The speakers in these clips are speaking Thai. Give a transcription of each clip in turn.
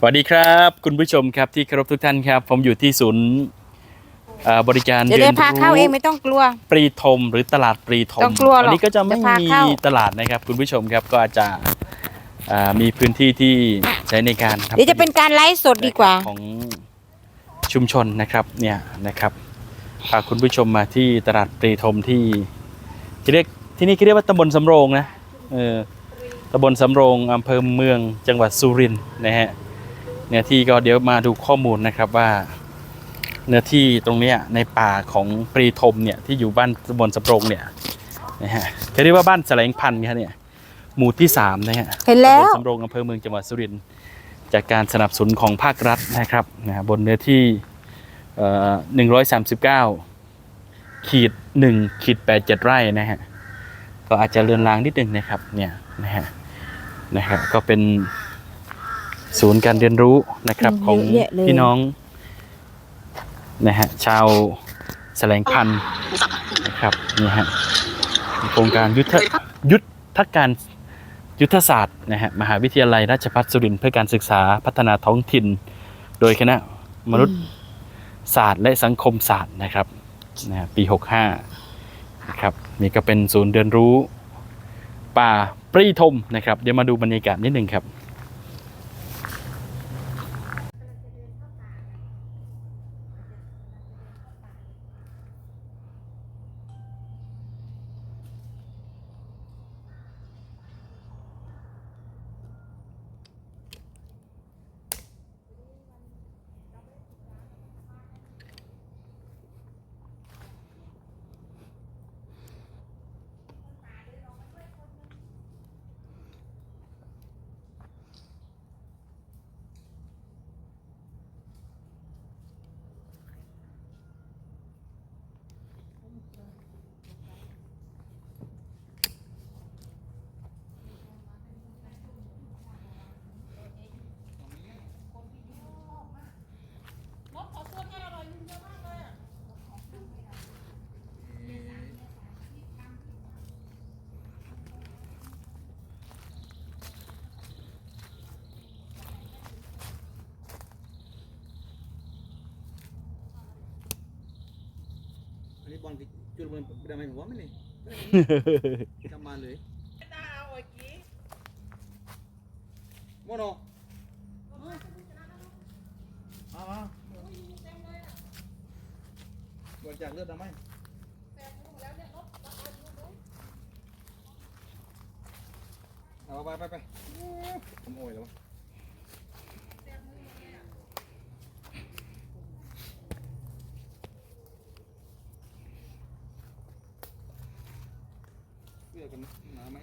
สวัสดีครับ คุณผู้ชมครับที่เคารพทุกท่านครับ ผมอยู่ที่ศูนย์เอ่อบริการเดี๋ยวเรีได้ยนพาเข้าเองรู้ไม่ต้องกลัว ปรีทมหรือตลาดปรีทมต้องกลัวหรอกวันี้ก็จะไม่จะพามีเข้า ตลาดนะครับ คุณผู้ชมครับก็อาจจะอ่ามีพื้นที่ที่ใช้ในการทำ เดี๋ยวจะเป็นการไลฟ์สดดีกว่า ของชุมชนนะครับเนี่ยนะครับพาคุณผู้ชมมาที่ตลาดปรีทมที่ที่เรียกที่นี่เขาเรียกว่าตำบลสำโรงนะเออตำบลสำโรงอำเภอเมืองจังหวัดสุรินทร์นะฮะ เนื้อที่ก็เดี๋ยวมาดูข้อมูลนะครับว่า เนื้อที่ตรงเนี้ยในป่าของปรีทมเนี่ยที่อยู่บ้านตำบลสำโรงเนี่ยนะฮะเขาเรียกว่าบ้านแสลงพันธุ์ครับเนี่ยหมู่ที่สามนะฮะเห็นแล้วตำบลสำโรงอำเภอเมืองจังหวัดสุรินทร์จากการสนับสนุนของภาครัฐนะครับนะฮะบนเนื้อที่เอ่อ139ขีด1ขีด87ไร่นะฮะก็อาจจะเลือนลางนิดนึงนะครับเนี่ยนะฮะนะฮะก็เป็น ศูนย์การเรียนรู้นะครับอืมของเยอะแยะเลยพี่น้องนะฮะชาวแสลงพันธุ์นะครับนี่ฮะโครงการยุทธยุทธการยุทธศาสตร์นะฮะมหาวิทยาลัยราชภัฏสุรินทร์เพื่อการศึกษาพัฒนาท้องถิ่น โดยคณะมนุษยศาสตร์และสังคมศาสตร์นะครับนะฮะปี 65นะครับนี่ก็เป็นศูนย์เรียนรู้ป่าปรีทมนะครับ เดี๋ยวมาดูบรรยากาศนิดหนึ่งครับ นนี้บอลจุดบอลเป็นอะไรหัวไม่นี่จำมาเลยโมโนเอาเอาบอลจากเลือดทำไมเอาไปไปไปขโมยแล้ว เพื่อกันหนาไหม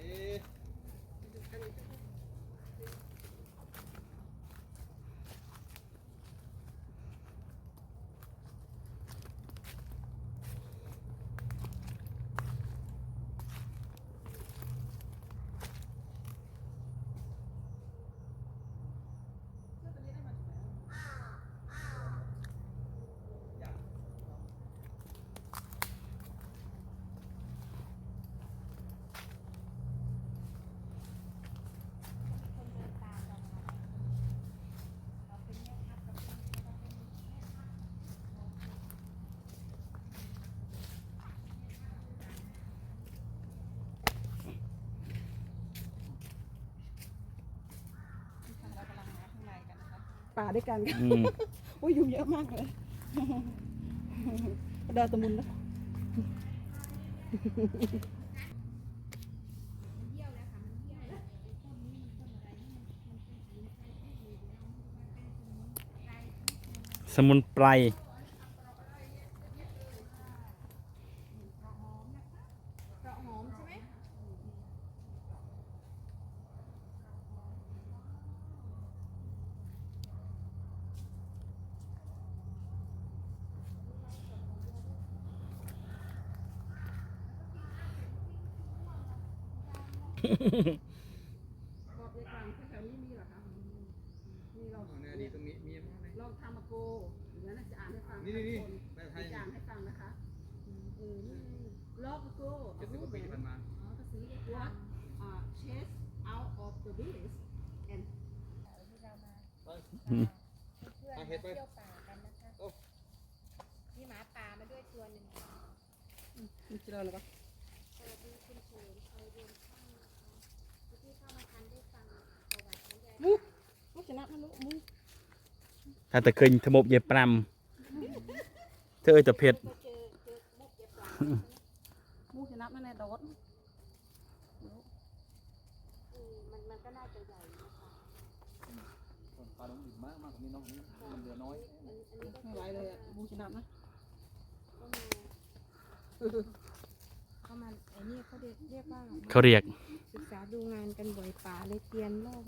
ป่าด้วยกันอืมโอ้ยยุงเยอะมากเลยดาวตะมุนนะสมุนไพร เอาเนี่ยนี่ตรงนี้มีมั้ยลองทำมาโกเดี๋ยวน่าจะอ่านให้ฟังนี่นี่นี่แม่ไทยจะอ่านให้ฟังนะคะเออนี่ลอกโกเจ็ดสิบกว่าปีที่ผ่านมา อ๋อภาษี what uh chase out of the village and อืมเพื่อนๆมาเที่ยวป่ากันนะคะมีหมาป่ามาด้วยตัวหนึ่ง มีเจริญหรือเปล่าสวัสดีคุณเฉลิมชัยเรียนช่างนะคะที่เข้ามาทันได้ฟังประวัติของยาย มุกมุกชนะมันลูกมุก ถ้าแต่เคยทะมบเย็บปรำเธอเอ้ยแต่เผ็ดก็เจอเจอมุกเย็บปลามุกชนะมันในโดดอืมมันมันก็น่าจะใหญ่นะคะปลาน้องอิ่มมากมากกว่านี้น้องนี่มันเหลือน้อยอันอันนี้ก็ไม่ไหวเลยอะมุกชนะนะเข้ามาเข้ามาไอ้นี่เขาเรียกเรียกว่าเขาเรียกศึกษาดูงานกันบ่อยป่าเลยเตรียมรอบ